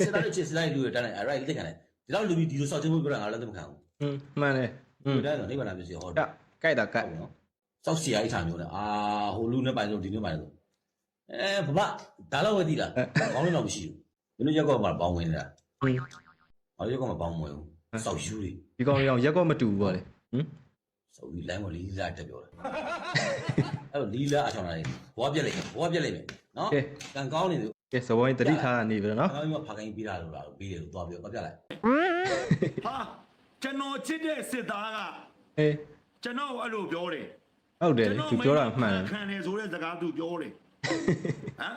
စစ်သားတွေချစ်စစ်သားတွေလူတွေတန်းလိုက်အဲ့ဒါလက်ခံလိုက်ဒီလောက်လူပြီးဒီလိုစောက်ချင်းမှုပြောတာငါလည်းလက်မခံဘူး อืมမှန်တယ်อืม ဒီတိုင်းဆိုနိဗ္ဗာန်ပြည့်စုံဟော ကကြိုက်တာကတ် နော်စောက်စီယာအိထားမျိုးနဲ့အာဟိုလူနဲ့ပိုင်လို့ဒီနဲ့ပိုင်လို့အဲဘဘဒါတော့ဝယ်သီးလားကောင်းလို့တော့မရှိဘူးဒီလိုရက်ကောမှာပေါင်းဝင်နေတာ อืม ဟောရက်ကောမှာပေါင်းဝင်ဘူးစောက်ယူတွေ ဒီကောင်လေးအောင်ရက်ကောမတူဘူးပေါ့လေဟမ် စောက်ယူလိုင်းကိုလီလာတက်ပြောတယ်အဲ့လိုလီလာအချောင်းလာတယ်ဘွားပြက်လိုက်ဘွားပြက်လိုက်မယ်နော်ကံကောင်းနေတယ် ကဲစဘောင်းတတိထားနေပြီနော်ကောင်းပြီးမှဖာခိုင်းပြီးတာလို့လားပြီးတယ်လို့သွားပြီးတော့ပြလိုက်ဟာကျွန်တော်ချစ်တဲ့စစ်သားကအေးကျွန်တော်အဲ့လိုပြောတယ်ဟုတ်တယ်လေသူပြောတာမှန်တယ်ခံတယ်ဆိုတဲ့စကားသူပြောတယ်ဟမ်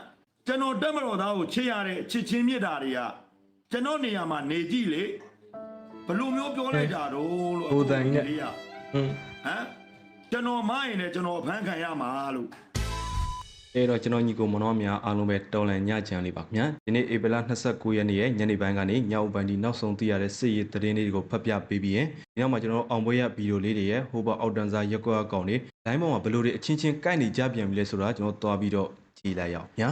ကျွန်တော်တက်မတော်သားကိုချစ်ရတဲ့ချစ်ချင်းမြတ်တာတွေကကျွန်တော်နေရာမှာနေကြည့်လေဘလို့မျိုးပြောလိုက်တာတော့လို့ဟိုတန်ကြီးနဲ့လေးကอืมဟမ်ကျွန်တော်မရင်လည်းကျွန်တော်အဖမ်းခံရမှာလို့ အဲတော့ကျွန်တော်ညီကိုမနောများအားလုံးပဲတော်လန်ညချမ်းလေးပါခင်ဗျာဒီနေ့ဧပြီလ29ရက်နေ့ရဲ့ညနေပိုင်းကနေညအုပ်ပိုင်းဒီနောက်ဆုံးသိရတဲ့စစ်ရေးသတင်းလေးတွေကိုဖတ်ပြပေးပြီးရင်ဒီနောက်မှာကျွန်တော်တို့အောင်ပွဲရဗီဒီယိုလေးတွေရဲ့ဟိုဘအောက်တန်းစားရက်ကွက်အကောင်တွေလိုင်းပေါ်မှာဘယ်လိုတွေအချင်းချင်းကိုက်နေကြပြန်ပြီလဲဆိုတာကျွန်တော်သွားပြီးတော့ကြည့်လိုက်ရအောင်ညာ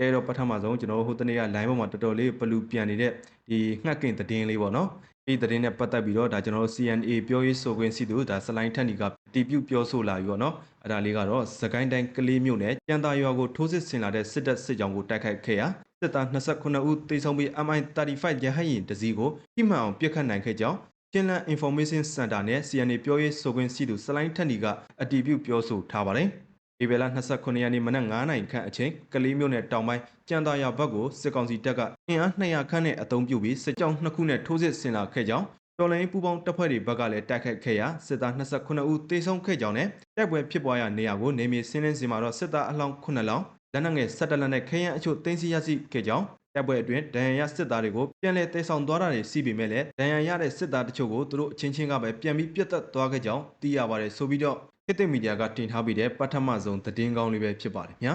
အဲတော့ပထမဆုံးကျွန်တော်တို့ဟိုတနေ့က line ပေါ်မှာတော်တော်လေးဘလူပြန်နေတဲ့ဒီငှက်ကင်သတင်းလေးပေါ့နော်ဒီသတင်းနဲ့ပတ်သက်ပြီးတော့ဒါကျွန်တော်တို့ CNA ပြောရေးဆိုခွင့်ရှိသူဒါစလိုင်းထက်နီကတီးပြုတ်ပြောဆိုလာပြီပေါ့နော်အဲ့ဒါလေးကတော့စကိုင်းတိုင်းကလေးမြို့နယ်ကြံသာရွာကိုထိုးစစ်ဆင်လာတဲ့စစ်တပ်စစ်ကြောင်းကိုတိုက်ခိုက်ခဲ့ရာစစ်သား29ဦးသေဆုံးပြီး MI35 ရဟတ်ယာဉ်တစ်စီးကိုပြစ်မှန်အောင်ပစ်ခတ်နိုင်ခဲ့ကြောင်းကျင်းလန် Information Center နဲ့ CNA ပြောရေးဆိုခွင့်ရှိသူစလိုင်းထက်နီကအတီးပြုတ်ပြောဆိုထားပါတယ် ဧပြီလ29ရက်နေ့မနက်9:00နာရီခန့်အချိန်ကလေးမြို့နယ်တောင်ပိုင်းကြံသာရွာဘက်ကိုစစ်ကောင်စီတပ်ကအင်အား200ခန့်နဲ့အုံပြုပြီးစစ်ကြောင်းနှစ်ခုနဲ့ထိုးစစ်ဆင်လာခဲ့ကြောင်းတော်လိုင်းပူပေါင်းတပ်ဖွဲ့တွေဘက်ကလည်းတိုက်ခိုက်ခဲ့ရာစစ်သား29ဦးသေဆုံးခဲ့ကြောင်းနဲ့တိုက်ပွဲဖြစ်ပွားရာနေရာကိုနေမြေဆင်းလင်းစီမှာတော့စစ်သားအလောင်း9လောင်းလက်နက်ငယ်17လက်နဲ့ခဲယမ်းအချို့တင်စီရရှိခဲ့ကြောင်းတိုက်ပွဲအတွင်းဒဏ်ရာရစစ်သားတွေကိုပြန်လည်တိုက်ဆောင်သွားတာတွေစီးပေမဲ့လည်းဒဏ်ရာရတဲ့စစ်သားတချို့ကိုသူတို့အချင်းချင်းကပဲပြန်ပြီးပြတ်သက်သွားခဲ့ကြောင်းသိရပါတယ်ဆိုပြီးတော့ ခေတ်သစ်မီဒီယာကတင်ထားပြီးတဲ့ပထမဆုံးသတင်းကောင်းလေးပဲဖြစ်ပါတယ်ညာ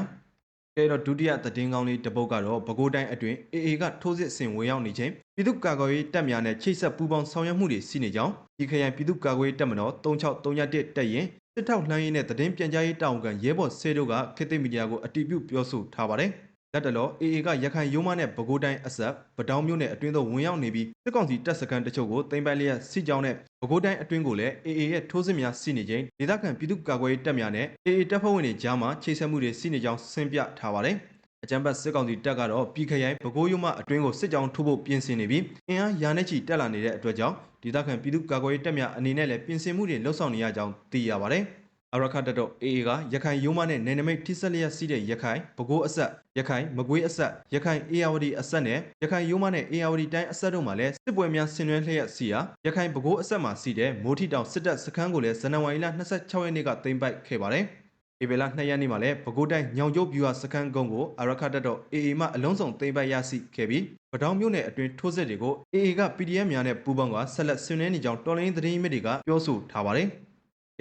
ကဲတော့ဒုတိယသတင်းကောင်းလေးတစ်ပုဒ်ကတော့ပဲခူးတိုင်းအတွင်း AA ကထိုးစစ်ဆင်ဝင်ရောက်နေချိန်ပြည်သူ့ကာကွယ်ရေးတပ်များနဲ့ချိတ်ဆက်ပူးပေါင်းဆောင်ရွက်မှုတွေရှိနေကြောင်းဒီခရိုင်ပြည်သူ့ကာကွယ်ရေးတပ်မတော်3631တပ်ရင်စစ်ထောက်လှမ်းရေးနဲ့သတင်းပြန်ကြားရေးတာဝန်ခံရဲဘော်ဆေးတို့ကခေတ်သစ်မီဒီယာကိုအတည်ပြုပြောဆိုထားပါတယ်။ လက်တလော AA ကရခိုင်ရိုးမနဲ့ပဲခူးတိုင်းအဆက်ဗတောင်းမြို့နယ်အတွင်းသို့ဝင်ရောက်နေပြီးစစ်ကောင်စီတပ်စခန်းတချို့ကိုတင်ပိုင်လျက်စစ်ကြောင်းနဲ့ပဲခူးတိုင်းအတွင်းကိုလည်း AA ရဲ့ထိုးစစ်များရှိနေချိန်ဒေသခံပြည်သူ့ကာကွယ်ရေးတပ်များနဲ့ AA တပ်ဖွဲ့ဝင်တွေကြားမှာချိတ်ဆက်မှုတွေရှိနေကြောင်းဆင်ပြထားပါတယ်။အကြံပတ်စစ်ကောင်စီတပ်ကတော့ပြည်ခရိုင်ပဲခူးရိုးမအတွင်းကိုစစ်ကြောင်းထိုးဖို့ပြင်ဆင်နေပြီးအင်အားရာနဲ့ချီတက်လာနေတဲ့အတွက်ကြောင့်ဒေသခံပြည်သူ့ကာကွယ်ရေးတပ်များအနေနဲ့လည်းပြင်ဆင်မှုတွေလှုပ်ဆောင်နေရကြောင်းသိရပါတယ်။ အရခတ်တတော့ AA ကရခိုင်ရိုးမနဲ့နယ်နိမိတ်ထိစက်လျက်စီးတဲ့ရခိုင်ပဲခူးအဆက်ရခိုင်မကွေးအဆက်ရခိုင်အေယာဝတီအဆက်နဲ့ရခိုင်ရိုးမနဲ့အေယာဝတီတိုင်းအဆက်တို့မှာလည်းစစ်ပွဲများဆင်နွှဲလျက်စီရာရခိုင်ပဲခူးအဆက်မှာစီးတဲ့မိုးထီတောင်စစ်တပ်စခန်းကိုလည်းဇန်နဝါရီလ26ရက်နေ့ကသိမ်းပိုက်ခဲ့ပါတယ်။ဧပြီလ2ရက်နေ့မှာလည်းပဲခူးတိုင်းညောင်ကျိုးဗျူဟာစခန်းကုန်းကိုအရခတ်တော့ AA မှအလုံးစုံသိမ်းပိုက်ရရှိခဲ့ပြီးပတောင်မြို့နယ်အတွင်းထိုးစစ်တွေကို AA က PDF များနဲ့ပူးပေါင်းကဆက်လက်ဆင်နွှဲနေကြောင်းတော်လိုင်းသတင်းမြစ်တွေကပြောဆိုထားပါတယ်။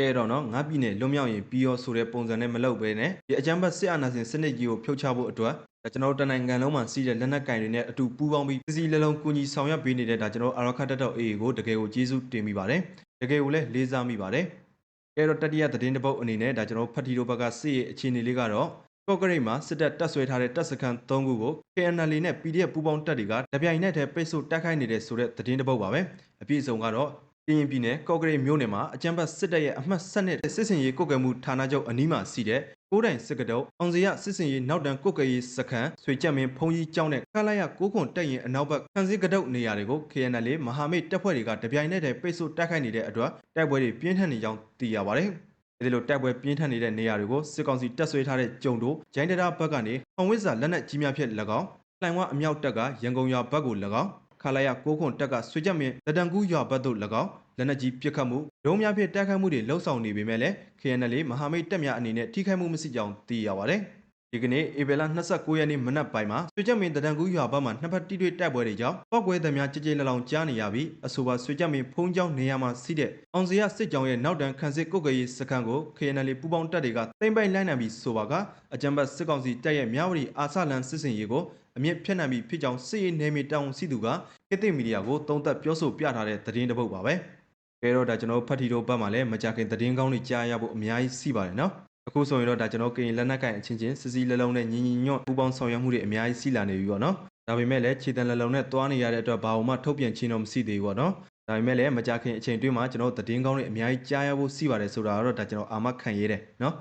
ကဲတော့နော်ငါပြည်နယ်လွတ်မြောက်ရင်ပြီးရောဆိုတဲ့ပုံစံနဲ့မလုပ်ဘဲနဲ့ဒီအကြမ်းဖက်စစ်အာဏာရှင်စနစ်ကြီးကိုဖြုတ်ချဖို့အတွက်ဒါကျွန်တော်တို့တနိုင်ငံလုံးမှာစီးတဲ့လက်နက်ကင်တွေနဲ့အတူပူးပေါင်းပြီးစီစီလုံးလုံးကူညီဆောင်ရွက်ပေးနေတဲ့ဒါကျွန်တော်အရခတ်တက်တော့ AA ကိုတကယ်ကိုကျေးဇူးတင်မိပါတယ်တကယ်ကိုလည်းလေးစားမိပါတယ်ကဲတော့တတိယသတင်းတစ်ပုဒ်အနေနဲ့ဒါကျွန်တော်ဖတ်တီတို့ဘက်ကစစ်ရေးအခြေအနေလေးကတော့ကော့ကရိတ်မှာစစ်တပ်တပ်ဆွဲထားတဲ့တပ်စခန်း၃ခုကို KNL နဲ့ PDF ပူးပေါင်းတပ်တွေကတပြိုင်နက်တည်းပိတ်ဆို့တိုက်ခိုက်နေတဲ့ဆိုတဲ့သတင်းတစ်ပုဒ်ပါပဲအပြည့်အစုံကတော့ ကရင်ပြည်နယ်ကော့ကရိတ်မြို့နယ်မှာအကြမ်းဖက်စစ်တပ်ရဲ့အမှတ်7နဲ့စစ်စင်ရေးကုတ်ကဲမှုဌာနချုပ်အနီးမှာရှိတဲ့ကိုးတိုင်စစ်ကတုပ်အောင်စရစစ်စင်ရေးနောက်တန်းကုတ်ကဲရေးစခန်းဆွေကြက်မင်းဖုံကြီးကျောင်းနဲ့ခလာရကိုခွန်တက်ရင်အနောက်ဘက်ခန်းစည်းကတုပ်နေရာတွေကို KNL မဟာမိတ်တပ်ဖွဲ့တွေကတပြိုင်နက်တည်းပိတ်ဆို့တိုက်ခိုက်နေတဲ့အတွက်တိုက်ပွဲတွေပြင်းထန်နေကြောင်းသိရပါတယ်။ဒီလိုတိုက်ပွဲပြင်းထန်နေတဲ့နေရာတွေကိုစစ်ကောင်စီတပ်ဆွဲထားတဲ့ကြုံတို့ဂျိုင်းတရာဘက်ကနေအောင်ဝစ်စာလက်နက်ကြီးများဖြင့်၎င်းလှိုင်ဝအမြောက်တပ်ကရန်ကုန်ရွာဘက်ကို၎င်း ခလာရကိုခွန်တက်ကဆွေကြက်မင်းတတန်ကူးရွာဘက်သို့၎င်းလက်နက်ကြီးပစ်ခတ်မှုဒုံးများဖြင့်တိုက်ခိုက်မှုတွေလှုပ်ဆောင်နေပေမဲ့လည်း KNL မဟာမိတ်တပ်များအနေနဲ့ထိခိုက်မှုမရှိကြောင်းသိရပါတယ်။ဒီကနေ့ဧပြီလ29ရက်နေ့မနက်ပိုင်းမှာဆွေကြက်မင်းတတန်ကူးရွာဘက်မှနှစ်ဖက်တိတွေ့တိုက်ပွဲတွေကြောင့်ပောက်ကွဲသမားကြည်ကြည်လလောင်ကြားနေရပြီးအဆိုပါဆွေကြက်မင်းဖုံးကျောင်းနေရာမှာစီးတဲ့အောင်စရစစ်ကြောင်းရဲ့နောက်တန်းခန်းစစ်ကုတ်ကရေးစခန်းကို KNL ပူးပေါင်းတပ်တွေကသိမ်းပိုက်လိုက်နိုင်ပြီးဆိုပါကအကြံပတ်စစ်ကောင်စီတပ်ရဲ့မြဝတီအာဆလန်စစ်စင်ရေးကို အမြင့်ဖြတ်နိုင်ပြီးဖြစ်ကြောင်းစစ်ရေးနယ်မြေတောင်စီသူကခေတ်သစ်မီဒီယာကိုသုံးသပ်ပြောဆိုပြထားတဲ့သတင်းတစ်ပုဒ်ပါပဲ။ကဲတော့ဒါကျွန်တော်တို့ဖတ်တီတို့ဘက်မှာလည်းမကြခင်သတင်းကောင်းတွေကြားရဖို့အများကြီးရှိပါတယ်နော်အခုဆိုရင်တော့ဒါကျွန်တော်ကရင်လက်နက်ကင်အချင်းချင်းစစ်စီလက်လုံးနဲ့ညီညီညွတ်ပူးပေါင်းဆောင်ရွက်မှုတွေအများကြီးရှိလာနေပြီပေါ့နော်ဒါပေမဲ့လည်းခြေတံလက်လုံးနဲ့သွားနေရတဲ့အတွက်ဘာမှထုတ်ပြန်ချင်းတော့မရှိသေးဘူးပေါ့နော်ဒါပေမဲ့လည်းမကြခင်အချိန်တွင်းမှာကျွန်တော်တို့သတင်းကောင်းတွေအများကြီးကြားရဖို့ရှိပါတယ်ဆိုတာကတော့ဒါကျွန်တော်အာမခံရတဲ့နော်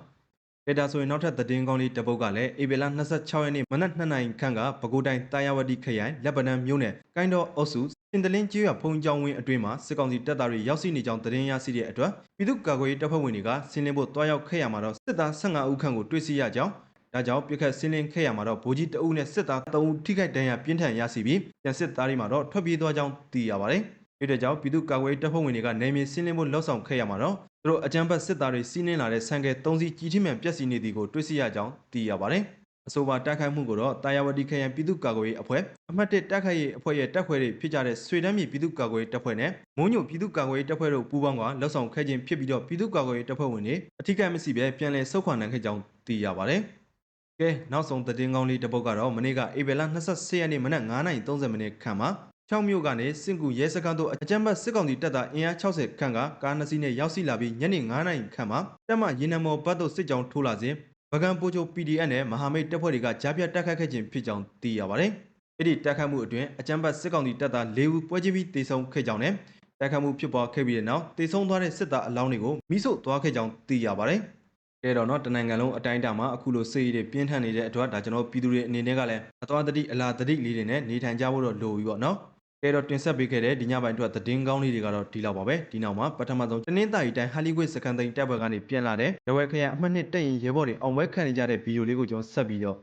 ကဲဒါဆိုရင်နောက်ထပ်သတင်းကောင်းလေးတစ်ပုဒ်ကလည်းဧပြီလ26ရက်နေ့မနက်2နာရီခန့်ကပဲခူးတိုင်းတာယာဝတီခရိုင်လက်ပံမြို့နယ်ကိုင်းတော်အုပ်စုစင်တလင်းကျေးရွာဖုံကျောင်းဝင်းအတွင်းမှာစစ်ကောင်စီတပ်သားတွေရောက်ရှိနေကြောင်းသတင်းရရှိတဲ့အတွက်ပြည်သူ့ကာကွယ်ရေးတပ်ဖွဲ့ဝင်တွေကဆင်းလင်းဖို့တွားရောက်ခဲ့ရမှာတော့စစ်သား15ဦးခန့်ကိုတွေ့ရှိရကြောင်းဒါကြောင့်ပြစ်ခတ်ဆင်းလင်းခဲ့ရမှာတော့ဗိုလ်ကြီးတအုပ်နဲ့စစ်သား3ဦးထိခိုက်ဒဏ်ရာပြင်းထန်ရရှိပြီးပြန်စစ်သားတွေမှာတော့ထွက်ပြေးသွားကြောင်းသိရပါတယ်။ ဒီတဲ့ကြောင့်ပြည်သူ့ကာကွယ်ရေးတပ်ဖွဲ့ဝင်တွေကနေမြေဆင်းလင်းဖို့လှုံ့ဆော်ခဲ့ရမှာတော့သူတို့အကြမ်းဖက်စစ်သားတွေစီးနင်းလာတဲ့ဆန်ကဲ3စီးကြီးထိမှန်ပျက်စီးနေသည်ကိုတွေ့ရှိရကြောင်းသိရပါတယ်။အဆိုပါတိုက်ခိုက်မှုကိုတော့တာယာဝတီခရိုင်ပြည်သူ့ကာကွယ်ရေးအဖွဲ့အမှတ်1တိုက်ခိုက်ရေးအဖွဲ့ရဲ့တပ်ဖွဲ့တွေဖြစ်ကြတဲ့ဆွေတမ်းမြေပြည်သူ့ကာကွယ်ရေးတပ်ဖွဲ့နဲ့မုံညိုပြည်သူ့ကာကွယ်ရေးတပ်ဖွဲ့တို့ပူးပေါင်းကလှုပ်ဆောင်ခဲ့ခြင်းဖြစ်ပြီးတော့ပြည်သူ့ကာကွယ်ရေးတပ်ဖွဲ့ဝင်တွေအထူးကမရှိဘဲပြန်လည်ဆုတ်ခွာနိုင်ခဲ့ကြောင်းသိရပါတယ်။ကဲနောက်ဆုံးသတင်းကောင်းလေးတစ်ပုဒ်ကတော့မနေ့ကဧပြီလ24ရက်နေ့မနက်9:30မိနစ်ခန့်မှာ ချောင်းမြို့ကနေစင်ကူရဲစခန်းသို့အကြမ်းဖက်စစ်ကောင်စီတပ်သားအင်အား60ခန့်ကကားနှစ်စီးနဲ့ရောက်ရှိလာပြီးညနေ9နာရီခန့်မှာတပ်မရင်းနံမော်ဘတ်သို့စစ်ကြောင်းထိုးလာစဉ်ဗကန်ပိုချို PDF နဲ့မဟာမိတ်တပ်ဖွဲ့တွေကကြားဖြတ်တိုက်ခိုက်ခဲ့ခြင်းဖြစ်ကြောင်းသိရပါတယ်။အဲ့ဒီတိုက်ခိုက်မှုအတွင်းအကြမ်းဖက်စစ်ကောင်စီတပ်သား၄ဦးပွဲချင်းပြီးတေဆုံးခဲ့ကြောင်းနဲ့တိုက်ခိုက်မှုဖြစ်ပွားခဲ့ပြီးတဲ့နောက်တေဆုံးသွားတဲ့စစ်သားအလောင်းတွေကိုမိဆို့သွားခဲ့ကြောင်းသိရပါတယ်။ကဲတော့နော်တနင်္ဂနွေလုံးအတိုင်းအတာမှာအခုလိုစစ်ရေးတွေပြင်းထန်နေတဲ့အတွက်ဒါကျွန်တော်ပြည်သူတွေအနေနဲ့ကလည်းအသွားတတိအလာတတိလေးတွေနဲ့နေထိုင်ကြဖို့တော့လိုပြီပေါ့နော်။ ကဲတော့တင်ဆက်ပေးခဲ့တဲ့ဒီညပိုင်းအတွက်သတင်းကောင်းလေးတွေကတော့ဒီလောက်ပါပဲဒီနောက်မှာပထမဆုံးတနင်္သာရီတိုင်းဟာလီဝစ်စကန်သိန်းတပ်ဘက်ကနေပြန်လာတဲ့ရဝဲခရအမှတ်နှစ်တက်ရင်ရဲဘော်တွေအောင်ပွဲခံနေကြတဲ့ဗီဒီယိုလေးကိုကျွန်တော်ဆက်ပြီးတော့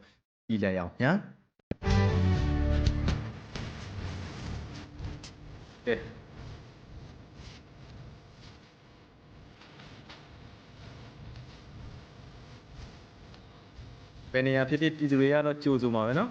ကြည့်လိုက်အောင်ညာကဲဘယ်နေရာဖြစ်ဖြစ်ပြည်သူတွေကတော့ကြိုးစုံပါပဲเนาะ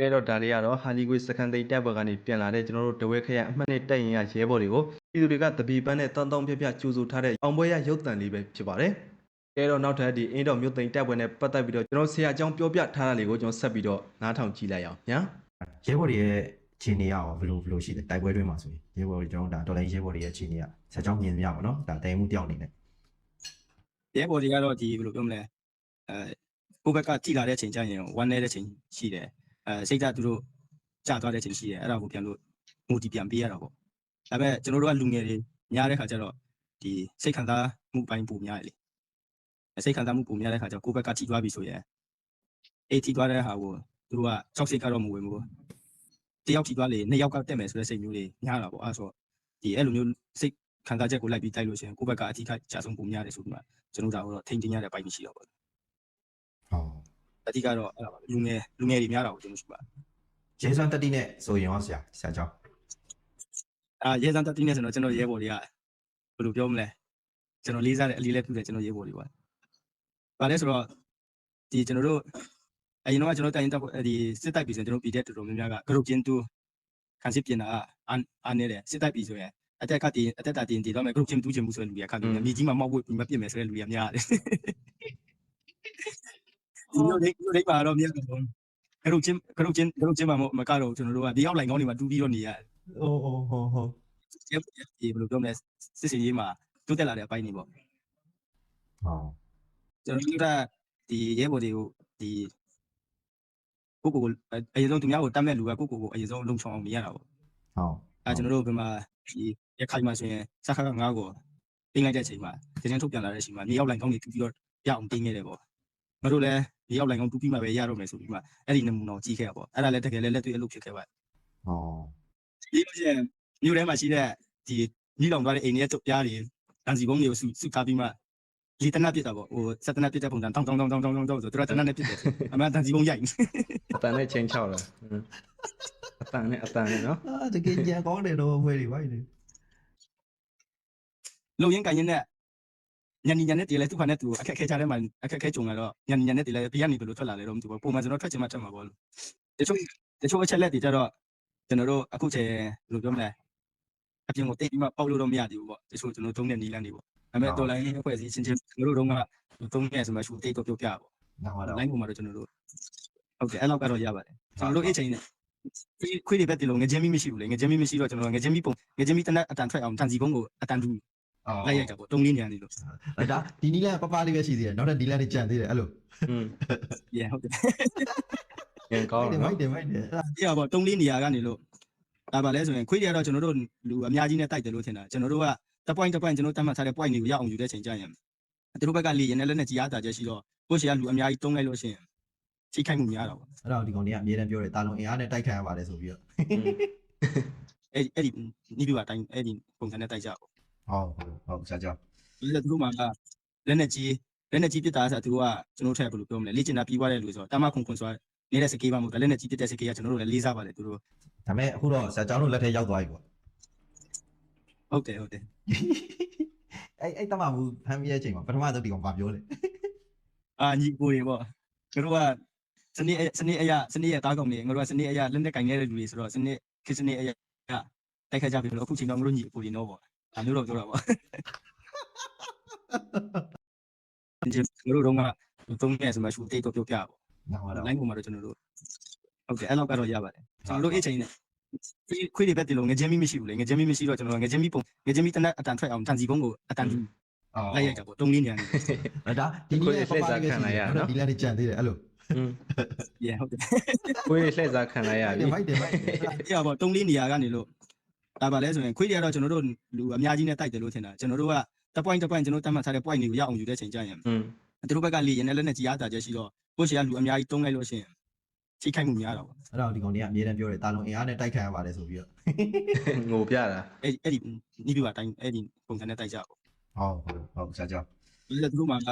ကဲတော့ဒါလေးကတော့ဟာလီကွေးစကန်သိန်းတပ်ဘက်ကနေပြန်လာတဲ့ကျွန်တော်တို့တဝဲခရအမှတ်နဲ့တက်ရင်ရရဲဘော်တွေကိုပြည်သူတွေကတပီပန်းနဲ့တောင်းတောင်းပြပြကြိုးဆိုထားတဲ့အောင်ပွဲရရုပ်တံလေးပဲဖြစ်ပါတယ်။ကဲတော့နောက်ထပ်ဒီအင်းတော်မြို့သိန်းတပ်ပွဲနဲ့ပတ်သက်ပြီးတော့ကျွန်တော်ဆရာအကြောင်းပြောပြထားတာလေးကိုကျွန်တော်ဆက်ပြီးတော့နားထောင်ကြည့်လိုက်အောင်ညာ။ရဲဘော်တွေရဲ့ခြေနေရအောင်ဘယ်လိုဘယ်လိုရှိလဲတိုက်ပွဲတွင်းမှာဆိုရင်ရဲဘော်တွေကျွန်တော်တို့ဒါတော်လိုင်းရဲဘော်တွေရဲ့ခြေနေရဆက်ကြောင်းမြင်ရပါတော့ဒါတိုင်မှုတယောက်အနေနဲ့ရဲဘော်တွေကတော့ဒီဘယ်လိုပြောမလဲအဲကိုယ့်ဘက်ကကြည်လာတဲ့အချိန်ကျရင်ဝမ်းနေတဲ့ချိန်ရှိတယ် အဲစိတ်ဓာတ်သူတို့ကြာသွားတဲ့ချိန်ရှိတယ်အဲ့ဒါကိုပြန်လို့ငိုတီပြန်ပေးရတာပေါ့ဒါပေမဲ့ကျွန်တော်တို့ကလူငယ်တွေညားတဲ့ခါကျတော့ဒီစိတ်ခံစားမှုပိုင်းပုံများတယ်လေအဲစိတ်ခံစားမှုပုံများတဲ့ခါကျတော့ကိုယ့်ဘက်ကကြည်သွားပြီဆိုရင်အေးကြည်သွားတဲ့ဟာကိုသူတို့ကကြောက်စိတ်ကတော့မဝင်ဘူးတယောက်ကြည်သွားလေနှစ်ယောက်ကတက်မယ်ဆိုတဲ့စိတ်မျိုးတွေညားတာပေါ့အဲဆိုဒီအဲ့လိုမျိုးစိတ်ခံစားချက်ကိုလိုက်ပြီးတိုက်လို့ရှိရင်ကိုယ့်ဘက်ကအထီးကကြာဆုံးပုံများတယ်ဆိုပြီးမှကျွန်တော်တို့ကတော့ထိန်တင်ရတဲ့အပိုင်းမရှိတော့ဘူးဟုတ်။ အတိကတော့အဲ့ဒါပါပဲလူငယ်လူငယ်တွေများတာကိုကျွန်တော်ရှိပါရဲစွမ်းတက်တိနဲ့ဆိုရင်ရောဆရာဆရာကြောင်း။အာရဲစမ်းတက်တင်းနေဆိုတော့ကျွန်တော်ရဲဘော်တွေကဘယ်လိုပြောမလဲ။ကျွန်တော်လေးစားတဲ့အလေးလေးပြုတယ်ကျွန်တော်ရဲဘော်တွေပါ။ပါလဲဆိုတော့ဒီကျွန်တော်တို့အရင်တော့ကျွန်တော်တိုင်တက်ဒီစစ်တိုက်ပြီဆိုရင်ကျွန်တော်ပြည်တဲ့တော်တော်များများကဂရုချင်းတူခံစစ်ပြင်တာအာအာနေတယ်စစ်တိုက်ပြီဆိုရင်အတက်ကတင်အတက်တာတင်တည်တော့မယ်ဂရုချင်းတူးချင်မှုဆိုတဲ့လူတွေကခါပြီးမြေကြီးမှာမောက်ဖို့မပြစ်မယ်ဆိုတဲ့လူတွေကများတယ်။ ဒီမျိုးလေးမျိုးလေးပါတော့မြတ်ကုန်ကရုတ်ချင်းကရုတ်ချင်းကရုတ်ချင်းမှာမကတော့ကျွန်တော်တို့ကဒီရောက်လိုင်ကောင်းတွေမှာတူပြီးတော့နေရတယ်။ဟုတ်ဟုတ်ဟုတ်ဟုတ်။ရပ်ရပ်ဒီဘယ်လိုပြောမလဲစစ်စင်ရေးမှာတိုးတက်လာတဲ့အပိုင်းတွေပေါ့။ဟုတ်။ကျွန်တော်တို့ကဒီရဲဘော်တွေကိုဒီကိုကိုကိုအရင်ဆုံးသူများကိုတတ်မဲ့လူကကိုကိုကိုအရင်ဆုံးလုံချောင်းအောင်နေရတာပေါ့။ဟုတ်။အဲကျွန်တော်တို့ဘယ်မှာဒီရခိုင်မှာဆိုရင်စခါကငါးကိုတင်လိုက်တဲ့အချိန်မှာတင်းထုတ်ပြန်လာတဲ့အချိန်မှာမြေရောက်လိုင်ကောင်းတွေတူပြီးတော့ရအောင်တင်ခဲ့တယ်ပေါ့။ငါတို့လည်း မြေရောက်လိုင်ကောင်းတူးပြီးမှပဲရတော့မယ်ဆိုပြီးမှအဲ့ဒီနမူနာကိုကြည့်ခဲ့ရပေါ့။အဲ့ဒါလည်းတကယ်လည်းလက်တွေ့အလုပ်ဖြစ်ခဲ့ပါဟုတ်ပြီးလို့ရှိရင်မြို့ထဲမှာရှိတဲ့ဒီကြီးလောင်သွားတဲ့အိမ်တွေရဲ့တုတ်ပြားတွေတန်စီကုန်းတွေကိုစုစုထားပြီးမှလီတနက်ပြစ်တာပေါ့ဟိုစက်တနက်ပြစ်တဲ့ပုံစံတောင်းတောင်းတောင်းတောင်းတောင်းတောင်းဆိုသူကတနက်နဲ့ပြစ်တယ်အမှန်တန်စီပုံရိုက်အတန်နဲ့ချင်းချောက်လာဟမ်အတန်နဲ့အတန်နဲ့နော်အာတကယ်ကြံကောင်းတယ်တော့ဝဲတွေဝိုင်းနေလုံရင်ကန်ရင်နဲ့ ညနေညနေတည်းလဲသူခါနဲ့သူအခက်ခဲချတဲ့မှာအခက်ခဲကြုံလာတော့ညနေညနေတည်းလဲဘေးကနေဘယ်လိုထွက်လာလဲတော့မသိဘူးပုံမှန်ကျွန်တော်ထွက်ချင်မှထွက်မှာပေါ့လို့တချို့တချို့အချက်လက်တွေကြတော့ကျွန်တော်တို့အခုချိန်ဘယ်လိုပြောမလဲအပြင်ကိုတိတ်ပြီးမှပေါက်လို့တော့မရသေးဘူးပေါ့တချို့ကျွန်တော်သုံးတဲ့နီလန်းတွေပေါ့ဒါပေမဲ့တော်လိုင်းအဖွဲ့အစည်းချင်းချင်းကျွန်တော်တို့တော့ကသုံးနေဆိုမှရှူတိတ်တော့ပြောပြပေါ့နောက်တော့လိုင်းပေါ်မှာတော့ကျွန်တော်တို့ဟုတ်တယ်အဲ့လောက်ကတော့ရပါတယ်ကျွန်တော်တို့အချိန်နဲ့ခွေးတွေပဲတည်လို့ငကြမ်းမီမရှိဘူးလေငကြမ်းမီမရှိတော့ကျွန်တော်ငကြမ်းမီပုံငကြမ်းမီတနက်အတန်ထွက်အောင်တန်စီပုံကိုအတန်တူအော် လိုက်ရိုက်တာပေါ့တုံးလေးနေရနေလို့ဒါဒီနီလန်ပပလေးပဲရှိသေးတယ်နောက်တဲ့နီလန်တွေကြံသေးတယ်အဲ့လိုอืม yeah ဟုတ်တယ်ငင်ကောင်းမိုနော်က်တယ်မိုက်တယ်အဲ့ဒါဒီကတော့တုံးလေးနေရာကနေလို့ဒါပါလဲဆိုရင်ခွေးတွေကတော့ကျွန်တော်တို့လူအများကြီးနဲ့တိုက်တယ်လို့ထင်တာကျွန်တော်တို့ကတ point တ point ကျွန်တော်တတ်မှတ်ထားတဲ့ point တွေကိုရအောင်ယူတဲ့ချိန်ကြရင်သူတို့ဘက်ကလေရင်နဲ့လက်နဲ့ကြီးအားတာချက်ရှိတော့ကိုယ့်ရှေ့ကလူအများကြီးတုံးလိုက်လို့ရှိရင်ထိခိုက်မှုများတာပေါ့အဲ့တော့ဒီကောင်တွေကအမြဲတမ်းပြောတယ်တာလုံအင်အားနဲ့တိုက်ခိုက်ရပါတယ်ဆိုပြီးတော့အဲ့အဲ့ဒီနီးပြပါတိုင်းအဲ့ဒီပုံစံနဲ့တိုက်ကြပေါ့ ဟုတ်ဟုတ်ဟုတ်ဆရာကြောင့်ဒီလက်သူတို့မှာကလက်နဲ့ကြီးလက်နဲ့ကြီးပြစ်တာဆိုသူတို့ကကျွန်တော်ထည့်ဘယ်လိုပြောမလဲလေ့ကျင့်တာပြီးသွားတဲ့လူဆိုတော့တာမခွန်ခွန်ဆိုနေတဲ့စကေးပါမို့လက်နဲ့ကြီးပြစ်တဲ့စကေးကကျွန်တော်တို့လည်းလေးစားပါတယ်သူတို့ဒါပေမဲ့အခုတော့ဆရာကြောင့်တို့လက်ထဲရောက်သွားပြီပေါ့ဟုတ်တယ်ဟုတ်တယ်အဲ့အဲ့တမဘူးဖမ်းပြရဲ့အချိန်မှာပထမဆုံးဒီကောင်ဗာပြောလေအာညီကိုတွေပေါ့သူတို့ကစနေစနေအရာစနေရတားကောင်တွေငါတို့ကစနေအရာလက်နဲ့ကင်နေတဲ့လူတွေဆိုတော့စနေခေစနေအရာတိုက်ခတ်ကြပြီလို့အခုချိန်တော့ငါတို့ညီကိုတွေတော့ပေါ့ ဒါမျိုးတော့ပြောတာပေါ့ဒီငါတို့တော့ကသုံးနေဆိုမှရှူတိတ်တော့ပြောပြပေါ့နောက်တော့လိုင်းပေါ်မှာတော့ကျွန်တော်တို့ဟုတ်တယ်အဲ့လောက်ကတော့ရပါတယ်ကျွန်တော်တို့အချိန်နဲ့ခွေးတွေပဲတည်လို့ငကြမ်းမီမရှိဘူးလေငကြမ်းမီမရှိတော့ကျွန်တော်ငကြမ်းမီပုံငကြမ်းမီတနက်အတန်ထွက်အောင်တန်စီပုံကိုအတန်တူအော်လိုက်ရိုက်တာပေါ့တုံးလေးနေရတယ်ဒါဒီနီလန်ပပလေးပဲရှိသေးတယ်နောက်တဲ့နီလန်တွေကြံသေးတယ်အဲ့လိုอืม yeah ဟုတ်တယ်ကိုယ်လှည့်စားခံလိုက်ရပြီမိုက်တယ်မိုက်တယ်အဲ့ဒါအဲ့ဒါပေါ့တုံးလေးနေရာကနေလို့ ဒါပါလဲဆိုရင်ခွေးတွေကတော့ကျွန်တော်တို့လူအများကြီးနဲ့တိုက်တယ်လို့ထင်တာကျွန်တော်တို့ကတ point တ point ကျွန်တော်တတ်မှတ်ထားတဲ့ point တွေကိုရအောင်ယူတဲ့ချိန်ကြရင်อืมသူတို့ဘက်ကလေရင်နဲ့လက်နဲ့ကြီးအားတာချက်ရှိတော့ကိုယ့်ရှေ့ကလူအများကြီးတုံးလိုက်လို့ရှိရင်ထိခိုက်မှုများတာပေါ့အဲ့တော့ဒီကောင်တွေကအမြဲတမ်းပြောတယ်တာလုံအင်အားနဲ့တိုက်ခိုက်ရပါတယ်ဆိုပြီးတော့ငိုပြတာအဲ့အဲ့ဒီနီးပြပါတိုင်းအဲ့ဒီပုံစံနဲ့တိုက်ကြပေါ့ဟုတ်ဟုတ်ဟုတ်ဆရာကြောင့်ဒီလက်သူတို့မှာက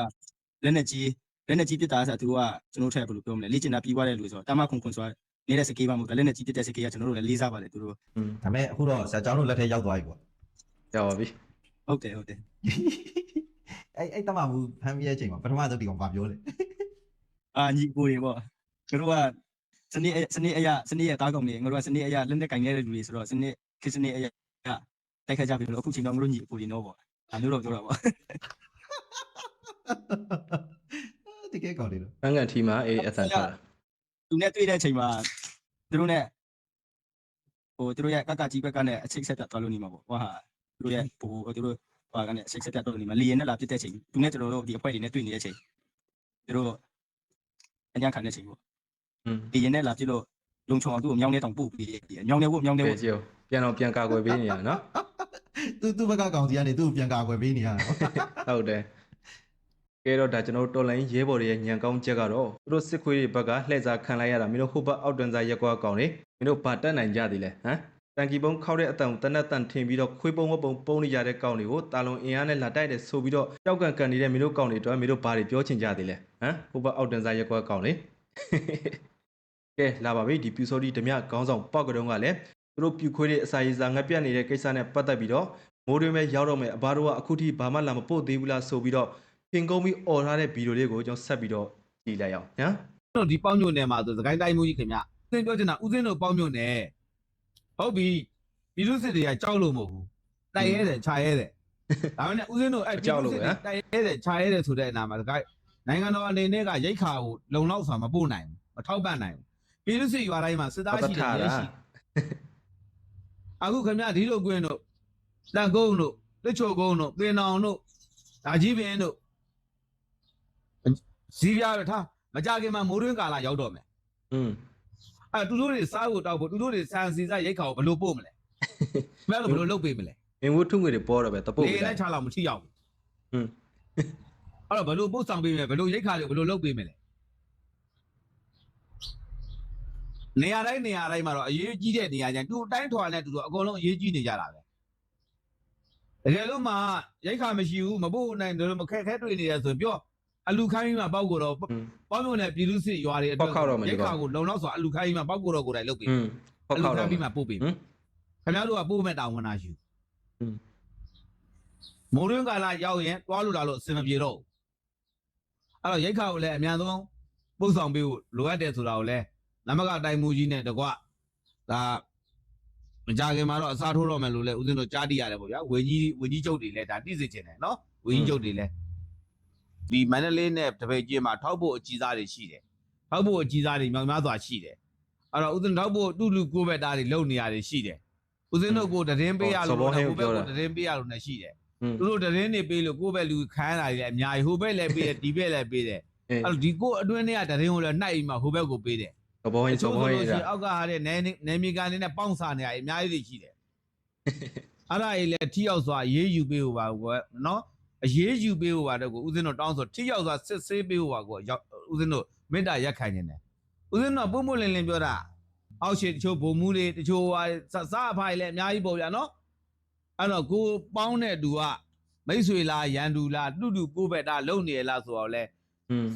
လက်နဲ့ကြီးလက်နဲ့ကြီးပြစ်တာဆိုသူတို့ကကျွန်တော်ထည့်ဘယ်လိုပြောမလဲလေ့ကျင့်တာပြီးသွားတဲ့လူဆိုတော့တာမခွန်ခွန်ဆို နေတဲ့စကေးပါမို့လက်နဲ့ကြီးပြစ်တဲ့စကေးကကျွန်တော်တို့လည်းလေးစားပါတယ်သူတို့อืมဒါပေမဲ့အခုတော့ဆရာကြောင့်တို့လက်ထဲရောက်သွားပြီပေါ့ရောက်ပါပြီဟုတ်တယ်ဟုတ်တယ်အဲ့အဲ့တမဘူးဖမ်းပြရဲ့အချိန်မှာပထမဆုံးဒီကောင်ဗာပြောလေအာညီကိုတွေပေါ့သူတို့ကစနေစနေအရာစနေရတားကောင်တွေငါတို့ကစနေအရာလက်နဲ့ကင်နေတဲ့လူတွေဆိုတော့စနေခေစနေအရာတိုက်ခတ်ကြပြီလို့အခုချိန်တော့ငါတို့ညီကိုတွေတော့ပေါ့ဒါမျိုးတော့ပြောတာပေါ့တကယ်ကောင်းတယ်လို့ဘန်ကန်ထီမှာအေးအဆန်ထားတာသူနဲ့တွေ့တဲ့အချိန်မှာ သူတို့နဲ့ဟိုသူတို့ရဲ့ကကကြီးဘက်ကနဲ့အချိတ်ဆက်ပြတ်သွားလို့နေမှာပေါ့ဟောဟာသူတို့ရဲ့ဟိုသူတို့ဟာကနေအချိတ်ဆက်ပြတ်သွားလို့နေမှာလီရင်နဲ့လာပြစ်တဲ့အချိန်သူနဲ့ကျွန်တော်တို့ဒီအဖွဲ့တွေနဲ့တွေ့နေတဲ့အချိန်သူတို့အညာခံတဲ့အချိန်ပေါ့อืมလီရင်နဲ့လာပြစ်လို့လုံချုံအောင်သူ့ကိုမြောင်းနေတောင်ပုတ်ပြီးမြောင်းနေဖို့မြောင်းနေပဲဖို့ကြည့်ပြန်တော့ပြန်ကာကွယ်ပေးနေရနော်သူသူဘက်ကကောင်စီကနေသူ့ကိုပြန်ကာကွယ်ပေးနေရတာနော်ဟုတ်တယ် ကဲတော့ဒါကျွန်တော်တို့တော်လိုင်းရဲဘော်တွေရဲ့ညံကောင်းချက်ကတော့သူတို့စစ်ခွေးတွေဘက်ကလှည့်စားခံလိုက်ရတာမင်းတို့ဟိုဘက်အောက်တန်းစားရက်ကွာကောင်တွေမင်းတို့ဘာတက်နိုင်ကြသေးလဲဟမ်တန်ကီပုံခောက်တဲ့အတန်တနက်တန်ထင်ပြီးတော့ခွေးပုံဝပုံပုံနေကြတဲ့ကောင်တွေကိုတာလုံအင်အားနဲ့လာတိုက်တယ်ဆိုပြီးတော့ကြောက်ကန်ကန်နေတဲ့မင်းတို့ကောင်တွေအတွက်မင်းတို့ဘာတွေပြောချင်ကြသေးလဲဟမ်ဟိုဘက်အောက်တန်းစားရက်ကွာကောင်တွေကဲလာပါပြီဒီပြူစောဒီဓမြခေါင်းဆောင်ပောက်ကတုံးကလည်းသူတို့ပြူခွေးတွေအစာရည်စာငပြတ်နေတဲ့ကိစ္စနဲ့ပတ်သက်ပြီးတော့မိုးတွင်ပဲရောက်တော့မယ်အဘတို့ကအခုထိဘာမှလာမပို့သေးဘူးလားဆိုပြီးတော့ ပင်ကုန်းပြီးអော်ထားတဲ့ဗီဒီယိုလေးကိုကျွန်တော်ဆက်ပြီးတော့ကြည့်လိုက်အောင်ညာတို့ဒီပေါင်းညွန့်နယ်မှာဆိုစကိုင်းတိုင်းမှုကြီးခင်ဗျဦးစင်းပြောချင်တာဦးစင်းတို့ပေါင်းညွန့်နယ်ဟုတ်ပြီပြည်သူစစ်တွေကကြောက်လို့မဟုတ်ဘူးတိုက်ရဲတယ်ခြာရဲတယ်ဒါပေမဲ့ဦးစင်းတို့အဲ့ပြည်သူစစ်တွေတိုက်ရဲတယ်ခြာရဲတယ်ဆိုတဲ့အနာမှာစကိုင်းနိုင်ငံတော်အနေနဲ့ကရိတ်ခါကိုလုံလောက်စွာမပို့နိုင်ဘူးမထောက်ပံ့နိုင်ဘူးပြည်သူစစ်ရွာတိုင်းမှာစစ်သားရှိတယ်ရဲရှိအခုခင်ဗျဒီလိုကွင်းတို့လန်ကုန်းတို့တချို့ကုန်းတို့ပင်အောင်တို့ဒါကြီးပင်တို့ ဇီးပြားပဲထားမကြခင်မှာမိုးတွင်းကာလရောက်တော့မယ်อืมအဲသူတို့တွေစားဖို့တောက်ဖို့သူတို့တွေစံစီစားရိတ်ခါကိုဘယ်လိုပို့မလဲမင်းတို့ဘယ်လိုလုပ်ပေးမလဲအင်ဝတ်ထုငွေတွေပေါ်တော့ပဲတပုတ်နေပဲလိုက်ချလောက်မထိရောက်ဘူးဟွန်းအဲ့တော့ဘယ်လိုပို့ဆောင်ပေးမလဲဘယ်လိုရိတ်ခါတွေဘယ်လိုလုပ်ပေးမလဲနေရာတိုင်းနေရာတိုင်းမှာတော့အရေးကြီးတဲ့နေရာကျရင်သူ့အတိုင်းထွာနဲ့သူတို့အကုန်လုံးအရေးကြီးနေကြတာပဲတကယ်လို့မှရိုက်ခါမရှိဘူးမပို့နိုင်တယ်လို့မခက်ခဲတွေ့နေရဆိုရင်ပြော အလူခိုင်းမှာပေါက်ကိုတော့ပေါက်မြို့နယ်ပြည်သူစစ်ရွာတွေအတွက်ရိတ်ခါကိုလုံလောက်စွာအလူခိုင်းမှာပေါက်ကိုတော့ကိုယ်တိုင်လုပ်ပေးမယ်ပေါက်ခေါက်တော့ပြီးမှပို့ပေးမယ်ခင်ဗျားတို့ကပို့မဲ့တာဝန်သာယူမိုးရင်းကာလရောက်ရင်တွားလို့လာလို့အဆင်မပြေတော့ဘူးအဲ့တော့ရိတ်ခါကိုလည်းအများဆုံးပို့ဆောင်ပေးဖို့လိုအပ်တယ်ဆိုတာကိုလည်းနမကတိုင်မူကြီးနဲ့တကွဒါမကြခင်မှာတော့အစားထိုးတော့မယ်လို့လည်းဦးဇင်းတို့ကြားသိရတယ်ပေါ့ဗျာဝင်းကြီးဝင်းကြီးချုပ်တွေလည်းဒါသိစေချင်တယ်နော်ဝင်းကြီးချုပ်တွေလည်း ဒီမန္တလေးနဲ့တပည့်ကြီးမှာထောက်ဖို့အကြီးစားတွေရှိတယ်ထောက်ဖို့အကြီးစားတွေမြောက်များစွာရှိတယ်အဲ့တော့ဦးဇင်းထောက်ဖို့တူလူကိုပဲတားတွေလုံနေရတယ်ရှိတယ်ဦးဇင်းတို့ကိုတရင်ပေးရလို့ဟိုဘက်ကိုတရင်ပေးရလို့လည်းရှိတယ်อืมသူတို့တရင်နေပေးလို့ကိုယ့်ဘက်လူခမ်းတာတွေလည်းအများကြီးဟိုဘက်လည်းပေးတယ်ဒီဘက်လည်းပေးတယ်အေးအဲ့တော့ဒီကိုအတွင်းထဲကတရင်ကိုလည်းနှိုက်ပြီးမှဟိုဘက်ကိုပေးတယ်သဘောရင်းသဘောရင်းရှိဒါအောက်ကဟာတဲ့နယ်နယ်မြေကန်နေနဲ့ပေါင်းစားနေရအများကြီးတွေရှိတယ်အဲ့ဒါကြီးလည်းထိရောက်စွာအေးအေးယူပေးဖို့ပါကွယ်နော် အေးအေးယူပေးဖို့ပါတော့ကိုဦးဇင်းတို့တောင်းဆိုထိရောက်စွာစစ်ဆေးပေးဖို့ပါကိုရောက်ဦးဇင်းတို့မေတ္တာရက်ခံနေတယ်ဦးဇင်းတို့ပုံမလင်းလင်းပြောတာအောက်ရှိတချို့ဘုံမူတွေတချို့ဟာစစားအဖိုင်လည်းအများကြီးပေါ့ဗျာနော်အဲ့တော့ကိုပေါင်းတဲ့သူကမိတ်ဆွေလားရန်သူလားတူတူကိုယ့်ဘက်တာလုံနေရလားဆိုတော့လဲอืม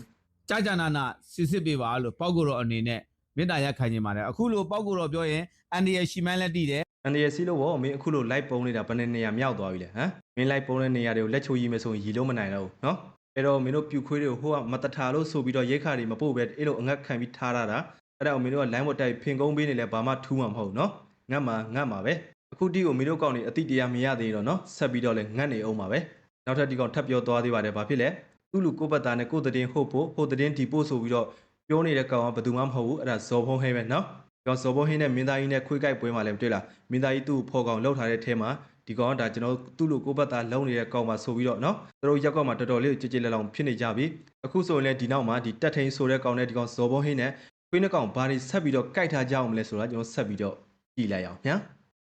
ကြာကြာနာနာစစ်စစ်ပေးပါလို့ပောက်ကိုတော့အနေနဲ့ မေတ္တာရပ်ခံခြင်းပါတယ်အခုလိုပေါက်ကိုတော့ပြောရင်အန်ဒီရရှိမှန်းလက်တည်တယ်အန်ဒီရစီလို့ဗောမင်းအခုလိုလိုက်ပုံနေတာဘယ်နေရာမြောက်သွားပြီလဲဟမ်မင်းလိုက်ပုံတဲ့နေရာတွေကိုလက်ချိုးကြီးမယ်ဆိုရင်ရီလုံးမနိုင်တော့ဘူးနော်အဲ့တော့မင်းတို့ပြူခွေးတွေကိုဟိုကမတထာလို့ဆိုပြီးတော့ရိတ်ခါတွေမပို့ပဲအဲ့လိုအငတ်ခံပြီးထားရတာအဲ့ဒါကိုမင်းတို့ကလိုင်းပေါ်တိုက်ဖင်ကုန်းပေးနေလဲဘာမှထူးမှာမဟုတ်နော်ငတ်မှာငတ်မှာပဲအခုတိကိုမင်းတို့ကောင်နေအတိတရားမရသေးတော့နော်ဆက်ပြီးတော့လဲငတ်နေအောင်ပါပဲနောက်ထပ်ဒီကောင်ထပ်ပြောသွားသေးပါတယ်ဘာဖြစ်လဲသူ့လူကိုပတ်သားနဲ့ကိုသတင်းဟုတ်ဖို့ဟိုသတင်းဒီပို့ဆိုပြီးတော့ ပြောနေတဲ့ကောင်ကဘယ်သူမှမဟုတ်ဘူးအဲ့ဒါဇော်ဖုံးဟင်းပဲနော်ကျွန်တော်ဇော်ဖုံးဟင်းနဲ့မင်းသားကြီးနဲ့ခွေးကြိုက်ပွဲမှာလည်းမတွေ့လားမင်းသားကြီးသူ့ဖော်ကောင်လှုပ်ထားတဲ့ထဲမှာဒီကောင်ကဒါကျွန်တော်သူ့လိုကိုဘတ်သားလုံနေတဲ့ကောင်ပါဆိုပြီးတော့နော်သူတို့ရက်ကောက်မှာတော်တော်လေးကြည်ကြည်လက်လောင်ဖြစ်နေကြပြီအခုဆိုရင်လည်းဒီနောက်မှာဒီတက်ထိန်ဆိုတဲ့ကောင်နဲ့ဒီကောင်ဇော်ဘုံဟင်းနဲ့ခွေးနှကောင်ဘာတွေဆက်ပြီးတော့ကြိုက်ထားကြအောင်မလဲဆိုတာကျွန်တော်ဆက်ပြီးတော့ကြည့်လိုက်အောင်ညာ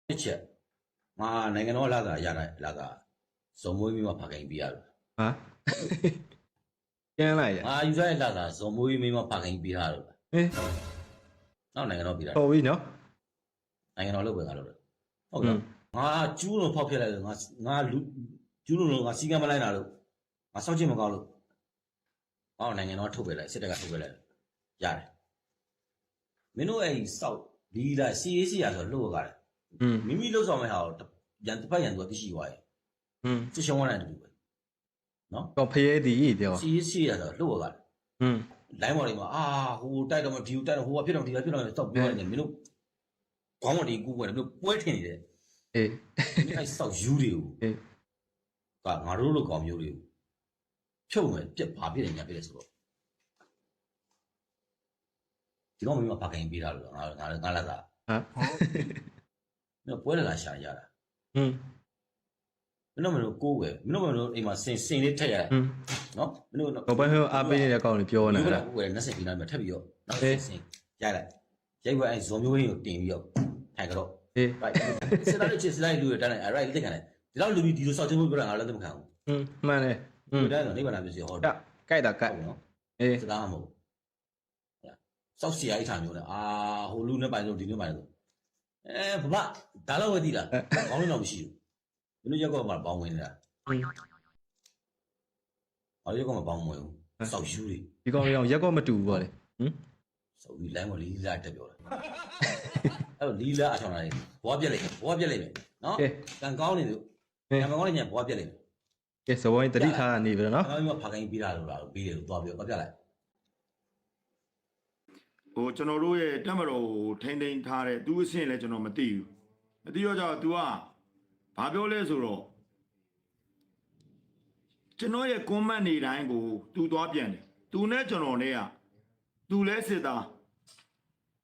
တစ်ချက်မာနိုင်ငံတော်လာကရတာလာကဇုံမွေးပြီးမှဖခင်ပြရလို့ဟာ ကျန်းလိုက်ရ။အာယူဆရဲ့လာတာဇွန်မိုးကြီးမင်းမဖခင်ပြီးတာလို့လားဟင်။နောက်နိုင်ငံတော်ပြီးတာတော်ပြီနော်နိုင်ငံတော်လုပ်ပဲငါလုပ်တယ်။ဟုတ်ကဲ့။ငါကျူးလုံးဖောက်ဖြစ်လိုက်လို့ငါငါလူကျူးလုံးလုံးငါစီကံမလိုက်တာလို့ငါစောက်ချင်မကောက်လို့။အော်နိုင်ငံတော်ထုတ်ပေးလိုက်စစ်တပ်ကထုတ်ပေးလိုက်။ရတယ်။မင်းတို့အဲ့ဒီစောက်ဒီလာစီရေးစီရဆိုလို့ရတယ်။မိမိလှုပ်ဆောင်မဲ့ဟာကိုရန်တစ်ဖက်ရန်သူကသိရှိသွားရဲ့။อืมစစ်ရှုံးသွားတယ်တူပဲ နော် တော့ဖရဲသည်ပြော စီအေးစီရဆိုလို့ရတယ် อืม လိုင်းပေါ်တွေမှာအာဟိုတိုက်တော့မဒီတိုက်တော့ဟိုကဖြစ်တော့ဒီကဖြစ်တော့စောက်ပြောနေတယ်မင်းတို့ခေါင်းပေါ်ဒီကူးပွဲတယ်မင်းတို့ပွဲထင်နေတယ် အေး မင်းအဲ့စောက်ယူတွေကို အေး ကငါတို့လိုကောင်မျိုးတွေကိုဖြုတ်မယ်ပြက်ဘာဖြစ်နေညာဖြစ်လဲဆိုတော့ဒီကောင်မင်းကဘာကင်ပေးတာလို့ငါငါငါလာတာ ဟာ မင်းတို့ပွဲလာလာရှာရတာ อืม မင်းတို့မင်းတို့ကိုးပဲမင်းတို့မင်းတို့အိမ်မှာစင်စင်လေးထက်ရ อืม နော်မင်းတို့ တော့ဘယ်ဟိုအားပေးနေတဲ့ကောင်တွေပြောနေ ယူ တာ လာကိုယ်ကလက်ဆက်ပြီးတော့ထပ်ပြီးတော့နောက် အေး စင်ရိုက်လိုက်ရိုက်ပွဲအဲ့ဇွန်မျိုးရင်းကိုတင်ပြီးတော့ထိုင်ကြတော့ အေး right စစ်သားတွေချစ်စလိုက်လူတွေတန်းလိုက် right လက်ခံလိုက်ဒီလောက်လူပြီးဒီလိုစောက်ချင်းမှုပြောတာငါလည်းလက်မခံဘူး อืมမှန်တယ်อืม ဒီတိုင်းတော့နိဗ္ဗာန်ပြည့်စုံဟော ကကြိုက်တာကြိုက် နော် အေး စကားမဟုတ်စောက်စီအိုက်ထားမျိုးနဲ့အာဟိုလူနဲ့ပိုင်လို့ဒီနဲ့ပိုင်လို့အဲဘဘဒါတော့ဝဲသီးလားခေါင်းလုံးတော့မရှိဘူး ဘယ်လိုရက်ကောမှာပေါင်းဝင်နေတာအော်ရက်ကောမှာပေါင်းဝင်ဘူးစောက်ယူတွေဒီကောင်လေးအောင်ရက်ကောမတူဘူးဗောလေစောက်ယူလိုင်းပေါ်လီလာတက်ပြောတာအဲ့တော့လီလာအထောင်လာတယ်ဘွားပြက်လိုက်ဘွားပြက်လိုက်မယ်နော်ကဲကံကောင်းနေလို့ကံကောင်းနေညဘွားပြက်လိုက်မယ်ကဲစဘောင်းတတိထားတာနေပြီနော်အဲ့တော့ဖာခိုင်းပြီးတာလို့လားပြီးတယ်လို့သွားပြီးတော့ပြက်လိုက်ဟိုကျွန်တော်တို့ရဲ့တက်မတော်ကိုထိန်းသိမ်းထားတဲ့သူအဆင့်လည်းကျွန်တော်မသိဘူးမသိတော့ကြောင့် तू က ဘာပြောလဲဆိုတော့ကျွန်တော်ရဲ့ comment နေတိုင်းကိုသူသွားပြန်တယ်သူနဲ့ကျွန်တော်နဲ့ကသူလဲစစ်သား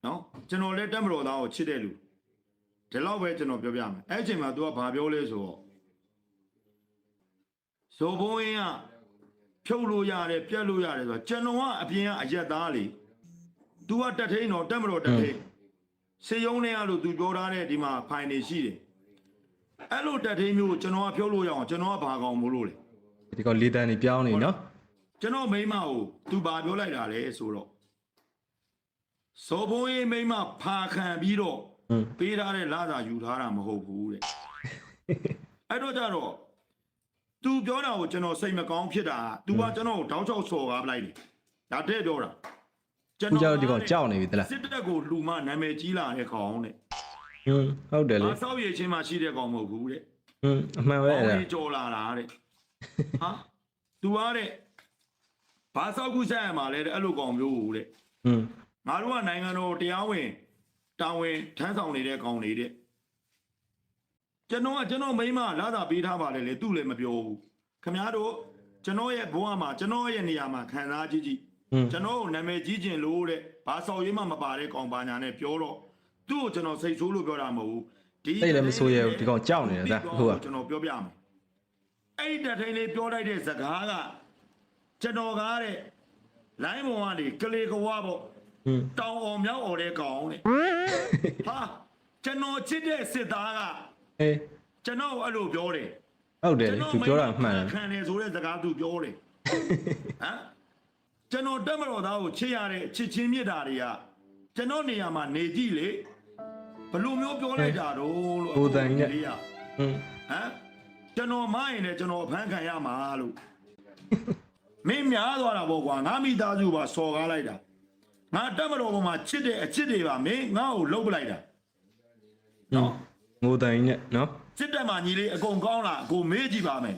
နော်ကျွန်တော်လဲတက်မတော်သားကိုချစ်တဲ့လူဒီလောက်ပဲကျွန်တော်ပြောပြမယ်အဲ့အချိန်မှာသူကဘာပြောလဲဆိုတော့ဇိုဘုံရင်ကဖြုတ်လို့ရတယ်ပြက်လို့ရတယ်ဆိုတော့ကျွန်တော်ကအပြင်ကအရက်သားလေသူကတက်ထိန်တော့တက်မတော်တက်ထိန်စေယုံနေရလို့သူပြောထားတဲ့ဒီမှာဖိုင်နေရှိတယ် အဲ့လိုတက်ထင်းမျိုးကျွန်တော်ကပြောလို့ရအောင်ကျွန်တော်ကဘာကောင်မလို့လဲဒီကောင်လေးတန်းနေပြောင်းနေနော်ကျွန်တော်မိမကိုသူဘာပြောလိုက်တာလဲဆိုတော့စောဘုံရေးမိမဖာခံပြီးတော့ပေးထားတဲ့လာသာယူထားတာမဟုတ်ဘူးတဲ့အဲ့တော့ကြတော့ तू ပြောတာကိုကျွန်တော်စိတ်မကောင်းဖြစ်တာ तू ကကျွန်တော်ကိုတောင်းချောက်စော်ကားပလိုက်တယ်ဒါတဲ့ပြောတာကျွန်တော်ဒီကောင်ကြောက်နေပြီတလားစစ်တပ်ကိုလှူမနာမည်ကြီးလာတဲ့ကောင်တဲ့ ဟွန်းဟုတ်တယ်လေမဆောက်ရည်ချင်းမှရှိတဲ့ကောင်မဟုတ်ဘူးတဲ့ဟွန်းအမှန်ပဲအဲ့ဒါကောင်းကြီးကြော်လာတာတဲ့ဟာ तू ကတဲ့ဘာဆောက်ခုဆက်ရမှာလဲတဲ့အဲ့လိုကောင်မျိုးကိုတဲ့ဟွန်းငါတို့ကနိုင်ငံတော်တရားဝင်တာဝန်ထမ်းဆောင်နေတဲ့ကောင်တွေတဲ့ကျွန်တော်ကကျွန်တော်မိမလာတာပေးထားပါတယ်လေသူ့လည်းမပြောဘူးခမည်းတော်ကျွန်တော်ရဲ့ဘဝမှာကျွန်တော်ရဲ့နေရာမှာခံစားကြည့်ကြည့်ဟွန်းကျွန်တော်ကိုနာမည်ကြီးကျင်လို့တဲ့ဘာဆောင်ရေးမှမပါတဲ့ကောင်ပါညာနဲ့ပြောတော့ သူ့ကိုကျွန်တော်စိတ်ဆိုးလို့ပြောတာမဟုတ်ဘူးဒီအဲ့လည်းမဆိုးရဘူးဒီကောင်ကြောက်နေတာဒါဟုတ်ကကျွန်တော်ပြောပြမယ်အဲ့ဒီတထိန်လေးပြောလိုက်တဲ့စကားကကျွန်တော်ကားတဲ့လိုင်းပေါ်ကနေကလေးကဝါပေါ့ဟွန်းတောင်အောင်မြောက်အောင်တဲ့ကောင်တဲ့ဟာကျွန်တော်ချစ်တဲ့စစ်သားကအေးကျွန်တော်ကိုအဲ့လိုပြောတယ်ဟုတ်တယ်လေသူပြောတာမှန်တယ်ခံတယ်ဆိုတဲ့စကားသူပြောတယ်ဟမ်ကျွန်တော်တက်မတော်သားကိုချစ်ရတဲ့ချစ်ချင်းမြတ်တာတွေကကျွန်တော်နေရာမှာနေကြည့်လေ ဘယ်လိုမျိုးပြောလိုက်တာတော့လို့ဟိုတန်ကြီးနဲ့လေးကဟွန်းဟမ်ကျွန်တော်မရင်လည်းကျွန်တော်အဖမ်းခံရမှာလို့မင်းများသွားတာပေါ့ကွာငါမိသားစုပါစော်ကားလိုက်တာငါတက်မတော်ပေါ်မှာချစ်တဲ့အချစ်တွေပါမင်းငါ့ကိုလှုပ်ပလိုက်တာနော်ငိုတန်ကြီးနဲ့နော်စစ်တက်မှာညီလေးအကုန်ကောင်းလားအကုန်မေးကြည့်ပါမယ်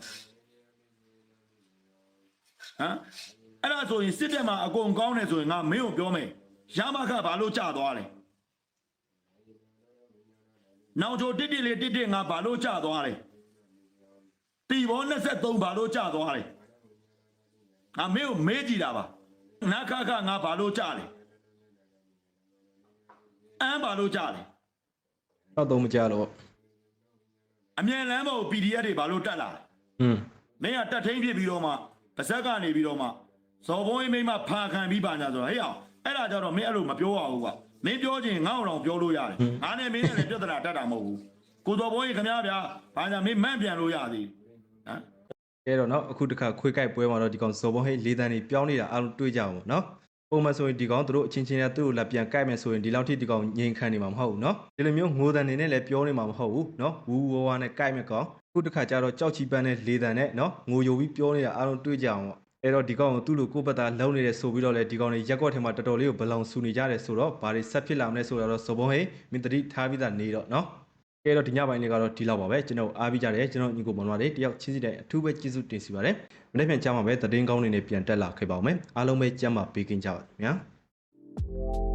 ဟမ်အဲ့ဒါဆိုရင်စစ်တက်မှာအကုန်ကောင်းတယ်ဆိုရင်ငါမင်းကိုပြောမယ်ရမခဘာလို့ကြာသွားလဲ နောက်ချိုတစ်တစ်လေးတစ်တစ်ငါဘာလို့ကြာသွားလဲတီဘော23ဘာလို့ကြာသွားလဲငါမင်းကိုမေးကြည့်တာပါနခခငါဘာလို့ကြာလဲအမ်းဘာလို့ကြာလဲတော့တော့မကြတော့အမြန်လမ်းပေါ်ကို PDF တွေဘာလို့တက်လာလဲဟွန်းမင်းကတက်ထိန်ဖြစ်ပြီးတော့မှပါဇက်ကနေပြီးတော့မှဇော်ဘုံကြီးမိမဖာခံပြီးပါညာဆိုတော့ဟေ့အောင်အဲ့ဒါကြတော့မင်းအဲ့လိုမပြောရဘူးကွာ မင်းပြောချင်းငါ့အောင်ပြောလို့ရတယ်ငါနဲ့မင်းနဲ့လည်းပြဿနာတက်တာမဟုတ်ဘူးကိုဇော်ဘုံကြီးခင်ဗျားဗျာဘာညာမင်းမန့်ပြန်လို့ရသေးဟမ်အဲတော့နော်အခုတခါခွေးကြိုက်ပွဲမှာတော့ဒီကောင်ဇော်ဘုံဟိတ်လေးတန်းကြီးပြောင်းနေတာအားလုံးတွေ့ကြအောင်ပေါ့နော်ပုံမှန်ဆိုရင်ဒီကောင်တို့အချင်းချင်းနဲ့သူ့ကိုလက်ပြန်ကြိုက်မယ်ဆိုရင်ဒီလောက်ထိဒီကောင်ငြိမ်ခံနေမှာမဟုတ်ဘူးနော်ဒီလိုမျိုးငိုတန်နေနဲ့လည်းပြောနေမှာမဟုတ်ဘူးနော်ဝူဝဝနဲ့ကြိုက်မယ်ကောင်အခုတခါကျတော့ကြောက်ချီပန်းနဲ့လေးတန်နဲ့နော်ငိုယိုပြီးပြောနေတာအားလုံးတွေ့ကြအောင်ပေါ့ အဲ့တော့ဒီကောင်ကိုသူ့လိုကိုယ့်ဘက်သားလုံနေတယ်ဆိုပြီးတော့လေဒီကောင်တွေရက်ကွက်ထဲမှာတော်တော်လေးကိုဘလောင်ဆူနေကြတယ်ဆိုတော့ဘာတွေဆက်ဖြစ်လာမလဲဆိုတော့ဇော်ဘုံဟိတ်မင်းတတိထားပြီးသားနေတော့နော်ကဲတော့ဒီညပိုင်းလေးကတော့ဒီလောက်ပါပဲကျွန်တော်အားပေးကြတယ်ကျွန်တော်ညီကိုမောင်နှမတွေတယောက်ချင်းစီတဲ့အထူးပဲကျေးဇူးတင်စီပါတယ်မနေ့ပြန်ကြားမှာပဲသတင်းကောင်းတွေနဲ့ပြန်တက်လာခဲ့ပါဦးမယ်အားလုံးပဲကြမ်းပါပေးကင်းကြပါခင်ဗျာ